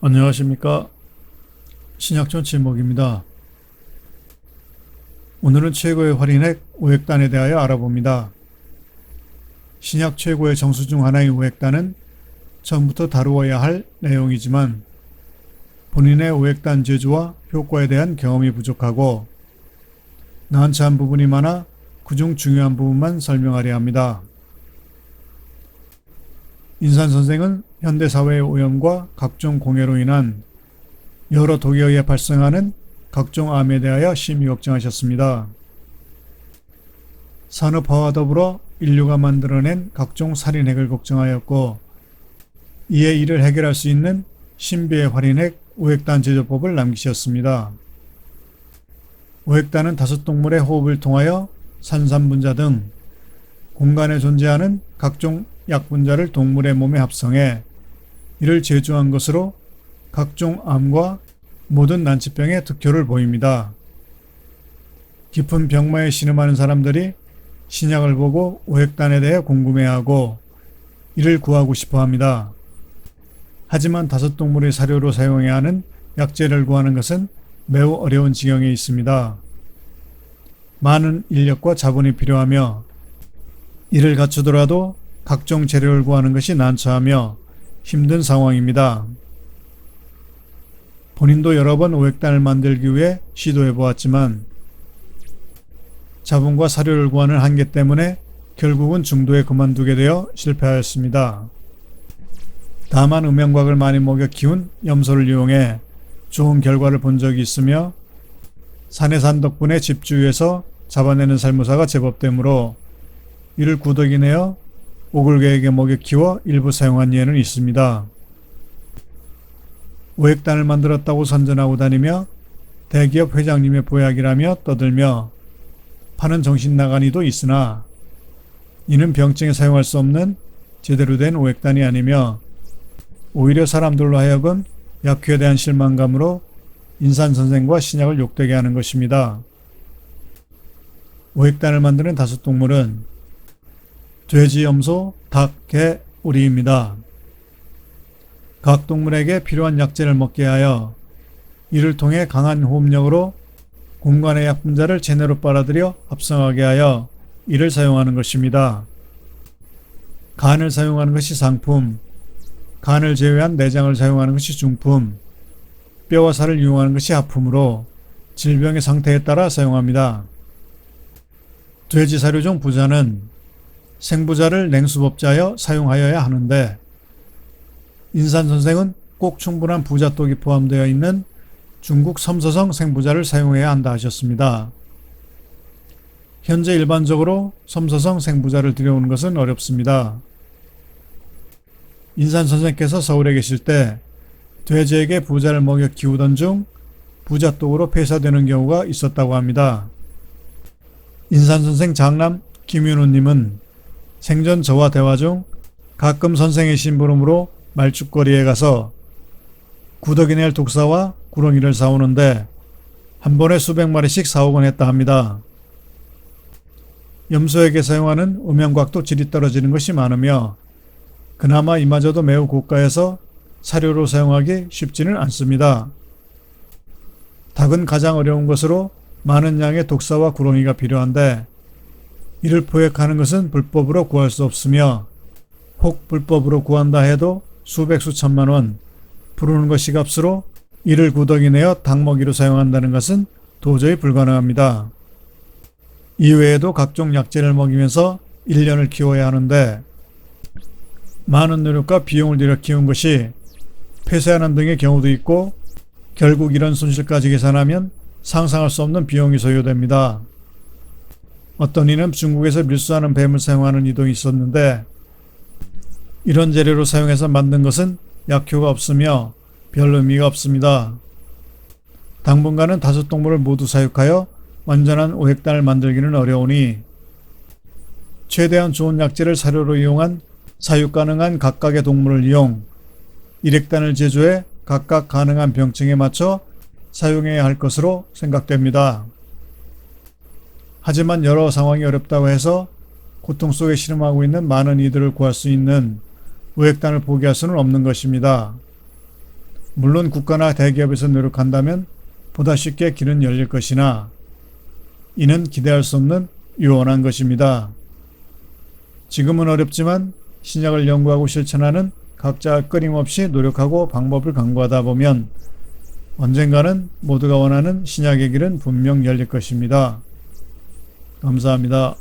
안녕하십니까. 신약촌 칠목입니다. 오늘은 최고의 할인액 오액단에 대하여 알아봅니다. 신약 최고의 정수 중 하나인 오액단은 처음부터 다루어야 할 내용이지만 본인의 오액단 제조와 효과에 대한 경험이 부족하고 난처한 부분이 많아 그중 중요한 부분만 설명하려 합니다. 인산 선생은 현대사회의 오염과 각종 공해로 인한 여러 독에 발생하는 각종 암에 대하여 심히 걱정하셨습니다. 산업화와 더불어 인류가 만들어낸 각종 살인핵을 걱정하였고 이에 이를 해결할 수 있는 신비의 활인핵 오액단 제조법을 남기셨습니다. 오액단은 다섯 동물의 호흡을 통하여 산산분자 등 공간에 존재하는 각종 약분자를 동물의 몸에 합성해 이를 제조한 것으로 각종 암과 모든 난치병의 득효를 보입니다. 깊은 병마에 신음하는 사람들이 신약을 보고 오액단에 대해 궁금해하고 이를 구하고 싶어 합니다. 하지만 다섯 동물의 사료로 사용해야 하는 약재를 구하는 것은 매우 어려운 지경에 있습니다. 많은 인력과 자본이 필요하며 이를 갖추더라도 각종 재료를 구하는 것이 난처하며 힘든 상황입니다. 본인도 여러 번 오액단을 만들기 위해 시도해 보았지만 자본과 사료를 구하는 한계 때문에 결국은 중도에 그만두게 되어 실패하였습니다. 다만 음영곽을 많이 먹여 키운 염소를 이용해 좋은 결과를 본 적이 있으며 산의 산 덕분에 집 주위에서 잡아내는 살무사가 제법 되므로 이를 구더기 내어 오글개에게 먹여 키워 일부 사용한 예는 있습니다. 오액단을 만들었다고 선전하고 다니며 대기업 회장님의 보약이라며 떠들며 파는 정신 나간 이도 있으나 이는 병증에 사용할 수 없는 제대로 된 오액단이 아니며 오히려 사람들로 하여금 약효에 대한 실망감으로 인산 선생과 신약을 욕되게 하는 것입니다. 오액단을 만드는 다섯 동물은 돼지, 염소, 닭, 개, 오리입니다. 각 동물에게 필요한 약재를 먹게 하여 이를 통해 강한 호흡력으로 공간의 약분자를 제대로 빨아들여 합성하게 하여 이를 사용하는 것입니다. 간을 사용하는 것이 상품, 간을 제외한 내장을 사용하는 것이 중품, 뼈와 살을 이용하는 것이 하품으로 질병의 상태에 따라 사용합니다. 돼지 사료 중 부자는 생부자를 냉수법자여 사용하여야 하는데 인산 선생은 꼭 충분한 부자독이 포함되어 있는 중국 섬서성 생부자를 사용해야 한다 하셨습니다. 현재 일반적으로 섬서성 생부자를 들여오는 것은 어렵습니다. 인산 선생께서 서울에 계실 때 돼지에게 부자를 먹여 키우던 중 부자독으로 폐사되는 경우가 있었다고 합니다. 인산 선생 장남 김윤우님은 생전 저와 대화 중 가끔 선생의 심부름으로 말죽거리에 가서 구더기 낼 독사와 구렁이를 사오는데 한 번에 수백 마리씩 사오곤 했다 합니다. 염소에게 사용하는 음영곽도 질이 떨어지는 것이 많으며 그나마 이마저도 매우 고가해서 사료로 사용하기 쉽지는 않습니다. 닭은 가장 어려운 것으로 많은 양의 독사와 구렁이가 필요한데 이를 포획하는 것은 불법으로 구할 수 없으며 혹 불법으로 구한다 해도 수백 수천만 원 부르는 것이 값으로 이를 구더기 내어 닭먹이로 사용한다는 것은 도저히 불가능합니다. 이외에도 각종 약재를 먹이면서 1년을 키워야 하는데 많은 노력과 비용을 들여 키운 것이 폐쇄하는 등의 경우도 있고 결국 이런 손실까지 계산하면 상상할 수 없는 비용이 소요됩니다. 어떤 이는 중국에서 밀수하는 뱀을 사용하는 이도 있었는데 이런 재료로 사용해서 만든 것은 약효가 없으며 별 의미가 없습니다. 당분간은 다섯 동물을 모두 사육하여 완전한 오획단을 만들기는 어려우니 최대한 좋은 약재를 사료로 이용한 사육 가능한 각각의 동물을 이용 일액단을 제조해 각각 가능한 병증에 맞춰 사용해야 할 것으로 생각됩니다. 하지만 여러 상황이 어렵다고 해서 고통 속에 신음하고 있는 많은 이들을 구할 수 있는 우액단을 포기할 수는 없는 것입니다. 물론 국가나 대기업에서 노력한다면 보다 쉽게 길은 열릴 것이나 이는 기대할 수 없는 유언한 것입니다. 지금은 어렵지만 신약을 연구하고 실천하는 각자 끊임없이 노력하고 방법을 강구하다 보면 언젠가는 모두가 원하는 신약의 길은 분명 열릴 것입니다. 감사합니다.